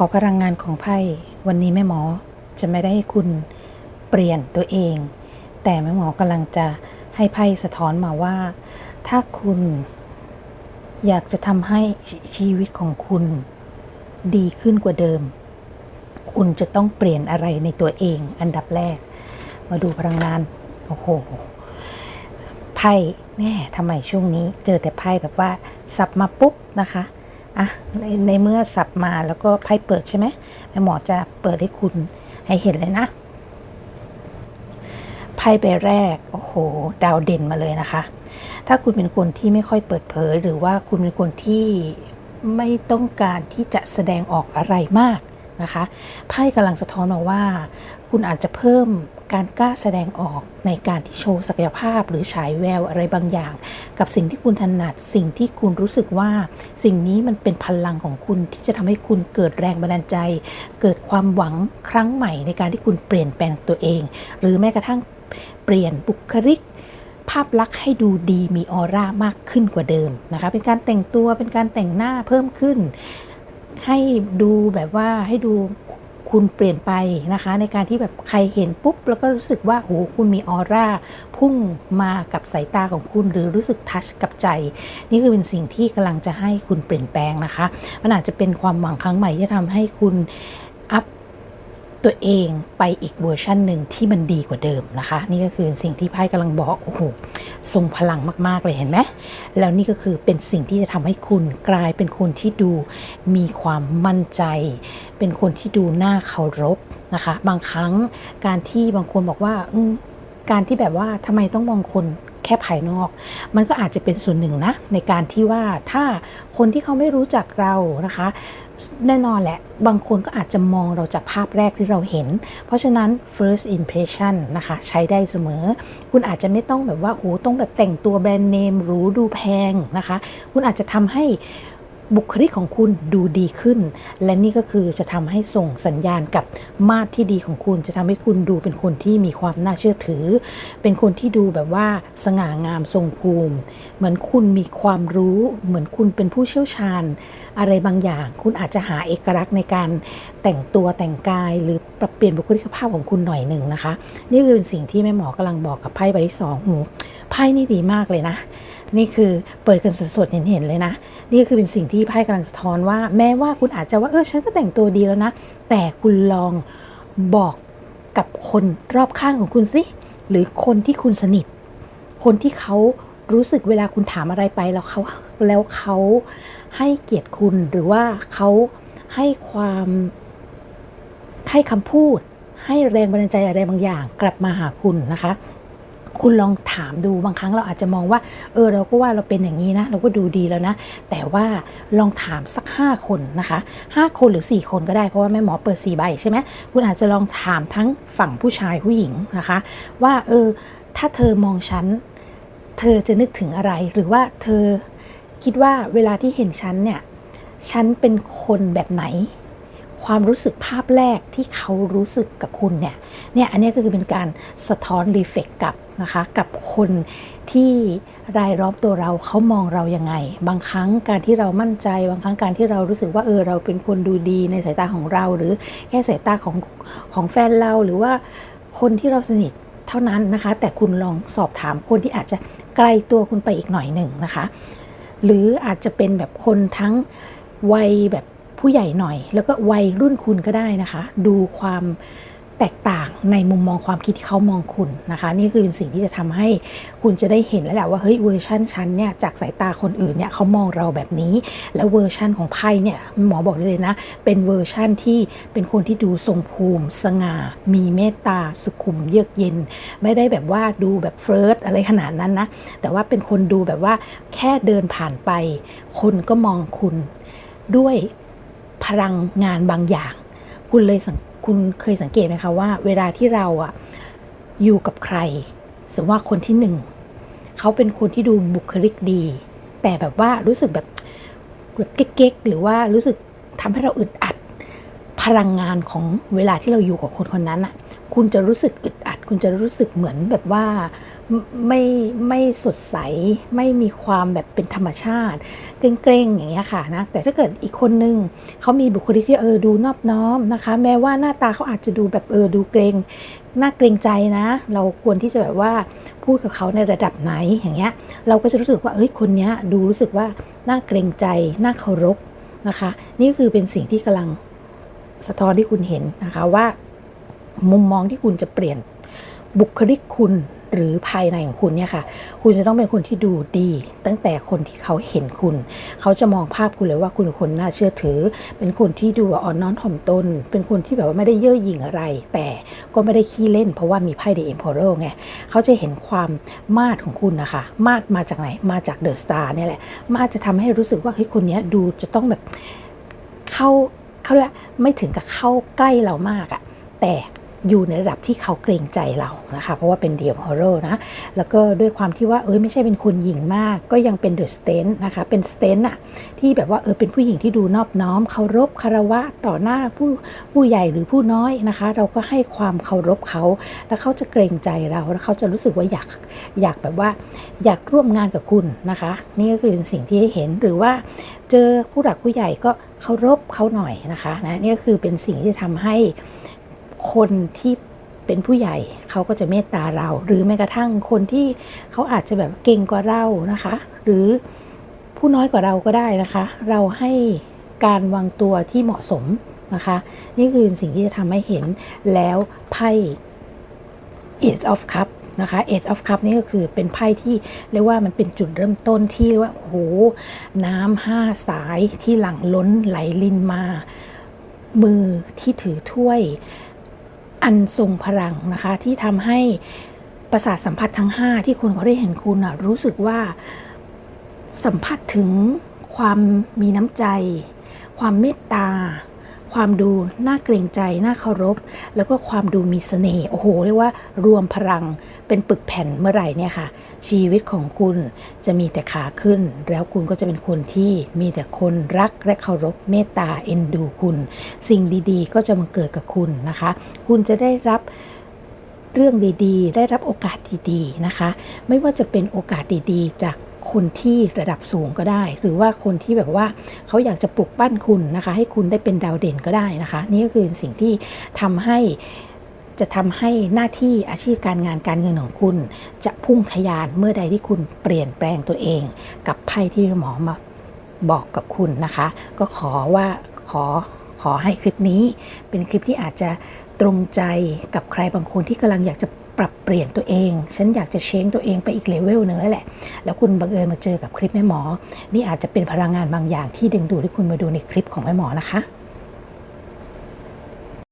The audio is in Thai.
ขอพลังงานของไพ่วันนี้แม่หมอจะไม่ได้ให้คุณเปลี่ยนตัวเอง แต่แม่หมอกำลังจะให้ไพ่สะท้อนมาว่า ถ้าคุณอยากจะทำให้ชีวิตของคุณดีขึ้นกว่าเดิม คุณจะต้องเปลี่ยนอะไรในตัวเองอันดับแรก มาดูพลังงาน โอ้โห ไพ่แน่ทำไมช่วงนี้ เจอแต่ไพ่แบบว่าสับมาปุ๊บนะคะ อะในในเมื่อสับมาแล้วก็ไพ่เปิดใช่ไหมแม่หมอจะเปิดให้คุณให้เห็นเลยนะ ไพ่ใบแรก โอ้โห ดาวเด่นมาเลยนะคะ ถ้าคุณเป็นคนที่ไม่ค่อยเปิดเผย หรือว่าคุณเป็นคนที่ไม่ต้องการที่จะแสดงออกอะไรมาก นะคะไพ่กำลังสะท้อนมาว่า คุณอาจจะเพิ่มการกล้าแสดงออกในการที่โชว์ศักยภาพ หรือฉายแววอะไรบางอย่าง กับสิ่งที่คุณถนัดสิ่งที่คุณรู้สึกว่า สิ่งนี้มันเป็นพลังของคุณที่จะทำให้คุณเกิดแรงบันดาลใจ เกิดความหวังครั้งใหม่ในการที่คุณเปลี่ยนแปลงตัวเอง หรือแม้กระทั่งเปลี่ยนบุคลิกภาพลักษณ์ให้ดูดีมีออร่ามากขึ้นกว่าเดิมนะคะ เป็นการแต่งตัวเป็นการแต่งหน้าเพิ่มขึ้น ให้ดูแบบว่าให้ดูคุณเปลี่ยนไปนะคะ ในการที่แบบใครเห็นปุ๊บ แล้วก็รู้สึกว่าโหคุณมีออร่าพุ่งมากับสายตาของคุณ หรือรู้สึกทัชกับใจ นี่คือเป็นสิ่งที่กำลังจะให้คุณเปลี่ยนแปลงนะคะ มันอาจจะเป็นความหวังครั้งใหม่ที่จะทำให้คุณอัพ ตัวเองไปอีกเวอร์ชันหนึ่งที่มันดีกว่าเดิมนะคะ นี่ก็คือสิ่งที่ไพ่กำลังบอกโอ้โหทรงพลังมากๆเลยเห็นไหมแล้วนี่ก็คือเป็นสิ่งที่จะทำให้คุณกลายเป็นคนที่ดูมีความมั่นใจ เป็นคนที่ดูน่าเคารพนะคะ บางครั้งการที่บางคนบอกว่าการที่แบบว่าทำไมต้องมองคนแค่ภายนอก มันก็อาจจะเป็นส่วนหนึ่งนะในการที่ว่าถ้าคนที่เขาไม่รู้จักเรานะคะ แน่นอนแหละ บางคนก็อาจจะมองเราจากภาพแรกที่เราเห็น เพราะฉะนั้น first impression นะคะ ใช้ได้เสมอ คุณอาจจะไม่ต้องแบบว่าโอ้ต้องแบบแต่งตัวแบรนด์เนมหรูดูแพงนะคะ คุณอาจจะทำให้ บุคลิกของคุณดูดีขึ้น และนี่ก็คือจะทำให้ส่งสัญญาณกับมาตรที่ดีของคุณ จะทำให้คุณดูเป็นคนที่มีความน่าเชื่อถือ เป็นคนที่ดูแบบว่าสง่างามทรงภูมิ เหมือนคุณมีความรู้ เหมือนคุณเป็นผู้เชี่ยวชาญ อะไรบางอย่าง คุณอาจจะหาเอกลักษณ์ในการแต่งตัวแต่งกาย หรือปรับเปลี่ยนบุคลิกภาพของคุณหน่อยหนึ่งนะคะ นี่คือเป็นสิ่งที่แม่หมอกำลังบอกกับไพ่ใบที่สองหูไพ่นี่ดีมากเลยนะ นี่คือเปิดกันสดๆเห็นๆเลยนะ นี่คือเป็นสิ่งที่ไพ่กำลังสะท้อนว่า แม้ว่าคุณอาจจะว่าเออฉันก็แต่งตัวดีแล้วนะ แต่คุณลองบอกกับคนรอบข้างของคุณสิหรือคนที่คุณสนิท คนที่เขารู้สึกเวลาคุณถามอะไรไปแล้วเขาแล้วเขาให้เกียรติคุณหรือว่าเขาให้ความให้คำพูด ให้แรงบันดาลใจอะไรบางอย่างกลับมาหาคุณนะคะ คุณลองถามดูบางครั้งเราอาจจะมองว่า เออเราก็ว่าเราเป็นอย่างนี้นะ เราก็ดูดีแล้วนะ แต่ว่าลองถามสัก 5 คนนะคะ 5 คนหรือ 4 คนก็ได้เพราะว่าแม่หมอเปิด 4 ใบใช่ไหมคุณอาจจะลองถามทั้งฝั่งผู้ชายผู้หญิงนะคะ ว่าเออถ้าเธอมองฉันเธอจะนึกถึงอะไรหรือว่าเธอคิดว่าเวลาที่เห็นฉันเนี่ยฉันเป็นคนแบบไหน ความรู้สึกภาพแรกที่เขารู้สึกกับคุณเนี่ยเนี่ยอันนี้ก็คือเป็นการสะท้อนรีเฟกกับนะคะกับคนที่รายล้อมตัวเราเขามองเรายังไง บางครั้งการที่เรามั่นใจ บางครั้งการที่เรารู้สึกว่าเออเราเป็นคนดูดีในสายตาของเรา หรือแค่สายตาของของแฟนเราหรือว่าคนที่เราสนิทเท่านั้นนะคะ แต่คุณลองสอบถามคนที่อาจจะไกลตัวคุณไปอีกหน่อยหนึ่งนะคะ หรืออาจจะเป็นแบบคนทั้งวัยแบบ ผู้ใหญ่หน่อย แล้วก็วัยรุ่นคุณก็ได้นะคะ ดูความแตกต่างในมุมมองความคิดที่เขามองคุณนะคะ นี่คือเป็นสิ่งที่จะทำให้คุณจะได้เห็นแล้วแหละว่าเฮ้ยเวอร์ชันฉันเนี่ยจากสายตาคนอื่นเนี่ยเขามองเราแบบนี้ แล้วเวอร์ชันของไพ่เนี่ยหมอบอกได้เลยนะ เป็นเวอร์ชันที่เป็นคนที่ดูทรงภูมิ สง่า มีเมตตาสุขุมเยือกเย็น ไม่ได้แบบว่าดูแบบเฟิร์สอะไรขนาดนั้นนะ แต่ว่าเป็นคนดูแบบว่าแค่เดินผ่านไป คนก็มองคุณด้วย พลังงานบางอย่าง คุณเลยคุณเคยสังเกตไหมคะว่า เวลาที่เราอะอยู่กับใคร สมมติว่าคนที่หนึ่งเขาเป็นคนที่ดูบุคลิกดี แต่แบบว่ารู้สึกแบบแบบเก๊กๆหรือว่ารู้สึกทำให้เราอึดอัด พลังงานของเวลาที่เราอยู่กับคนคนนั้นอะคุณจะรู้สึกอึดอัด คุณจะรู้สึกเหมือนแบบว่า ไม่ไม่สดใส ไม่มีความแบบเป็นธรรมชาติ เกรงๆอย่างเงี้ยค่ะนะแต่ถ้าเกิดอีกคนนึงเขามีบุคลิกที่เออดูนอบน้อมนะคะ แม้ว่าหน้าตาเขาอาจจะดูแบบเออดูเกรงน่าเกรงใจนะ เราควรที่จะแบบว่าพูดกับเขาในระดับไหนอย่างเงี้ยเราก็จะรู้สึกว่าเอ้ยคนเนี้ยดูรู้สึกว่าน่าเกรงใจน่าเคารพนะคะ นี่คือเป็นสิ่งที่กำลังสะท้อนที่คุณเห็นนะคะว่า มุมมองที่คุณจะเปลี่ยนบุคลิกคุณ หรือภายในของคุณเนี่ยค่ะ คุณจะต้องเป็นคนที่ดูดี ตั้งแต่คนที่เขาเห็นคุณ เขาจะมองภาพคุณเลยว่าคุณเป็นคนน่าเชื่อถือ เป็นคนที่ดูอ่อนน้อมถ่อมตน เป็นคนที่แบบว่าไม่ได้เย่อหยิ่งอะไร แต่ก็ไม่ได้ขี้เล่น เพราะว่ามีไพ่เดอะเอ็มพอร์ไง เขาจะเห็นความมาดของคุณนะคะ มาดมาจากไหน มาจากเดอะสตาร์เนี่ยแหละ มาดจะทำให้รู้สึกว่าเฮ้ยคนนี้ดูจะต้องแบบเข้าเขาเรียกไม่ถึงกับเข้าใกล้เรามากอะแต่ อยู่ในระดับที่เขาเกรงใจเรานะคะ เพราะว่าเป็นเดียมฮอร์โรนะ แล้วก็ด้วยความที่ว่าเอ้ยไม่ใช่เป็นคนหญิงมาก ก็ยังเป็นเดอะสเตนนะคะ เป็นสเตนอะที่แบบว่าเออเป็นผู้หญิงที่ดูนอบน้อมเคารพคารวะต่อหน้าผู้ผู้ใหญ่หรือผู้น้อยนะคะ เราก็ให้ความเคารพเขา แล้วเขาจะเกรงใจเรา แล้วเขาจะรู้สึกว่าอยากอยากแบบว่าอยากร่วมงานกับคุณนะคะ นี่ก็คือสิ่งที่เห็นหรือว่าเจอผู้หลักผู้ใหญ่ก็เคารพเขาหน่อยนะคะนะนี่ก็คือเป็นสิ่งที่จะทำให้ คนที่เป็นผู้ใหญ่เขาก็จะเมตตาเรา หรือแม้กระทั่งคนที่เขาอาจจะแบบเก่งกว่าเรานะคะ หรือผู้น้อยกว่าเราก็ได้นะคะ เราให้การวางตัวที่เหมาะสมนะคะ นี่คือสิ่งที่จะทำให้เห็นแล้วไพ่ Eight of Cup นะคะ Eight of Cup นี่ก็คือเป็นไพ่ที่เรียกว่ามันเป็นจุดเริ่มต้นที่ว่าโอ้โหน้ำห้าสายที่หลั่งล้นไหลลินมา มือที่ถือถ้วย อันทรงพลังนะคะที่ทำให้ประสาทสัมผัสทั้ง 5 ที่คนเขาได้เห็นคุณอะรู้สึกว่าสัมผัสถึงความมีน้ำใจ ความเมตตา ความดูน่าเกรงใจน่าเคารพ แล้วก็ความดูมีเสน่ห์โอ้โหเรียกว่ารวมพลังเป็นปึกแผ่นเมื่อไหร่เนี่ยค่ะ ชีวิตของคุณจะมีแต่ขาขึ้น แล้วคุณก็จะเป็นคนที่มีแต่คนรักและเคารพเมตตาเอ็นดูคุณ สิ่งดีๆ ก็จะมาเกิดกับคุณนะคะ คุณจะได้รับเรื่องดีๆ ได้รับโอกาสดีๆนะคะ ไม่ว่าจะเป็นโอกาสดีๆ จาก คนที่ระดับสูงก็ได้ หรือว่าคนที่แบบว่าเขาอยากจะปลุกปั้นคุณนะคะ ให้คุณได้เป็นดาวเด่นก็ได้นะคะ นี่ก็คือสิ่งที่ทำให้จะทำให้หน้าที่อาชีพการงานการเงินของคุณ จะพุ่งทะยานเมื่อใดที่คุณเปลี่ยนแปลงตัวเอง กับไพ่ที่หมอมาบอกกับคุณนะคะ ก็ขอว่าขอขอให้คลิปนี้ เป็นคลิปที่อาจจะตรงใจกับใครบางคนที่กำลังอยากจะ ปรับเปลี่ยนตัวเอง ฉันอยากจะเช้งตัวเองไปอีกเลเวลหนึ่งแล้วแหละ แล้วคุณบังเอิญมาเจอกับคลิปแม่หมอ นี่อาจจะเป็นพลังงานบางอย่างที่ดึงดูดให้คุณมาดูในคลิปของแม่หมอนะคะ